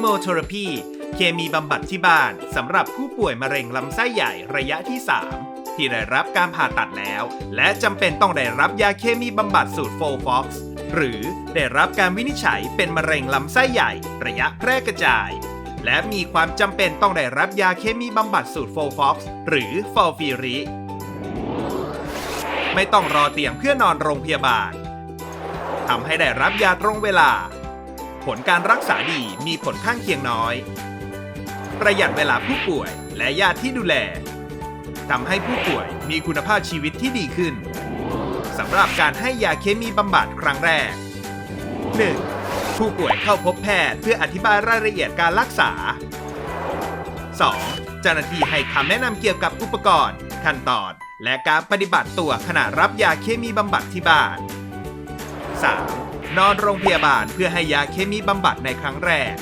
โมเทอรพี เคมีบำบัดที่บ้านสำหรับผู้ป่วยมะเร็งลำไส้ใหญ่ระยะที่ 3 ที่ได้รับการผ่าตัดแล้ว และจำเป็นต้องได้รับยาเคมีบำบัดสูตรโฟฟอกซ์หรือได้รับการวินิจฉัยเป็นมะเร็งลำไส้ใหญ่ระยะแพร่กระจาย และมีความจำเป็นต้องได้รับยาเคมีบำบัดสูตรโฟฟอกซ์หรือฟอลฟิริไม่ต้องรอเตียงเพื่อนอนโรงพยาบาลทำให้ได้รับยาตรงเวลา ผลการรักษาดีมีผลข้างเคียงน้อย ประหยัดเวลาผู้ป่วยและญาติที่ดูแลทำให้ผู้ป่วยมีคุณภาพชีวิตที่ดีขึ้นสำหรับการให้ยาเคมีบำบัดครั้งแรก 1. ผู้ป่วยเข้าพบแพทย์เพื่ออธิบายรายละเอียดการรักษา 2. เจ้าหน้าที่ให้คำแนะนำเกี่ยวกับอุปกรณ์ ขั้นตอน และการปฏิบัติตัวขณะรับยาเคมีบำบัดที่บ้าน 3. นอนโรงพยาบาลเพื่อให้ยาเคมีบำบัดในครั้งแรก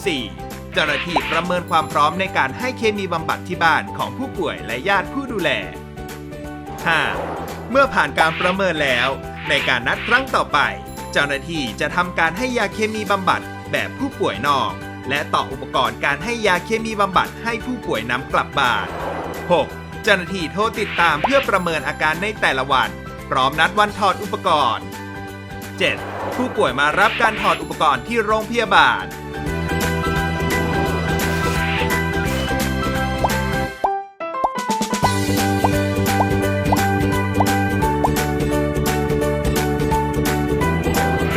4. เจ้าหน้าที่ประเมินความพร้อมในการให้เคมีบำบัดที่บ้านของผู้ป่วยและญาติผู้ดูแล 5. เมื่อผ่านการประเมินแล้ว ในการนัดครั้งต่อไป เจ้าหน้าที่จะทำการให้ยาเคมีบำบัดแบบผู้ป่วยนอก และต่ออุปกรณ์การให้ยาเคมีบำบัดให้ผู้ป่วยนำกลับบ้าน 6. เจ้าหน้าที่โทรติดตามเพื่อประเมินอาการในแต่ละวัน พร้อมนัดวันถอดอุปกรณ์ 7. ผู้ป่วยมารับการถอดอุปกรณ์ที่โรงพยาบาล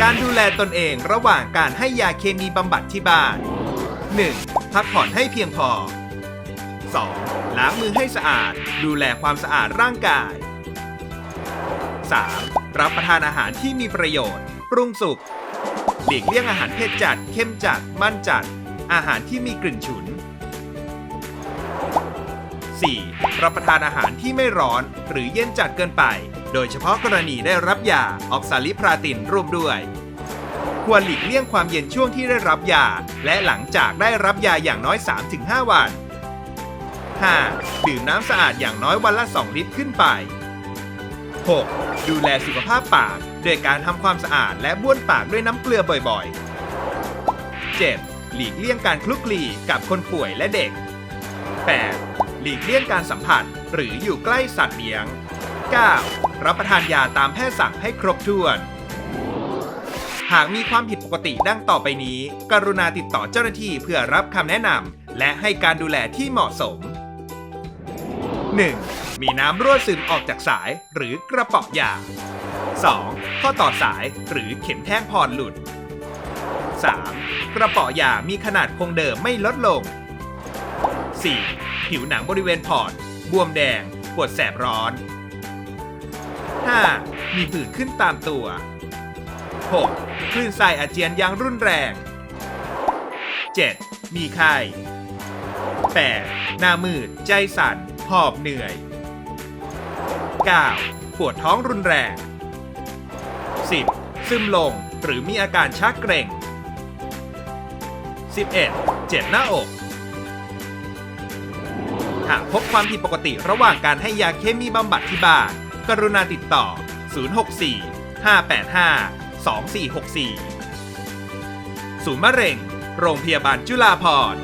การดูแลตนเองระหว่างการให้ยาเคมีบำบัดที่บ้าน 1. พักผ่อนให้เพียงพอ 2. ล้างมือให้สะอาด ดูแลความสะอาดร่างกาย 3. รับประทานอาหารที่มีประโยชน์ ปรุงสุกหลีกเลี่ยงอาหารเผ็ดจัด เข้มจัด มันจัด อาหารที่มีกลิ่นฉุน 4. รับประทานอาหารที่ไม่ร้อน หรือเย็นจัดเกินไป โดยเฉพาะกรณีได้รับยาออกซาลิพราตินร่วมด้วย ควรหลีกเลี่ยงความเย็นช่วงที่ได้รับยา และหลังจากได้รับยาอย่างน้อย 3-5 วัน 5. ดื่มน้ำสะอาดอย่างน้อยวันละ 2 ลิตรขึ้นไป 6. ดูแลสุขภาพปากด้วยการทำความสะอาดและบ้วนปากด้วยน้ำเกลือบ่อยๆ 7. หลีกเลี่ยงการคลุกคลีกับคนป่วยและเด็ก 8. หลีกเลี่ยงการสัมผัสหรืออยู่ใกล้สัตว์เลี้ยง 9. รับประทานยาตามแพทย์สั่งให้ครบถ้วน หากมีความผิดปกติดังต่อไปนี้ กรุณาติดต่อเจ้าหน้าที่เพื่อรับคำแนะนำและให้การดูแลที่เหมาะสม 1. มีน้ำรั่วซึมออกจากสายหรือกระเป๋อยา 2. ข้อต่อสายหรือเข็มแท่งพรหลุด 3. กระเป๋อยามีขนาดคงเดิมไม่ลดลง 4. ผิวหนังบริเวณพอร์ตบวมแดง ปวดแสบร้อน 5. มีผื่นขึ้นตามตัว 6. คลื่นไส้อาเจียนอย่างรุนแรง 7. มีไข้ 8. หน้ามืด ใจสั่น หอบเหนื่อย 9. ปวดท้องรุนแรง 10. ซึมลงหรือมีอาการชักเกร็ง 11. เจ็บหน้าอก หากพบความผิดปกติระหว่างการให้ยาเคมีบำบัดที่บ้านกรุณาติดต่อ 064 585 2464 ศูนย์มะเร็ง โรงพยาบาลจุฬาภรณ์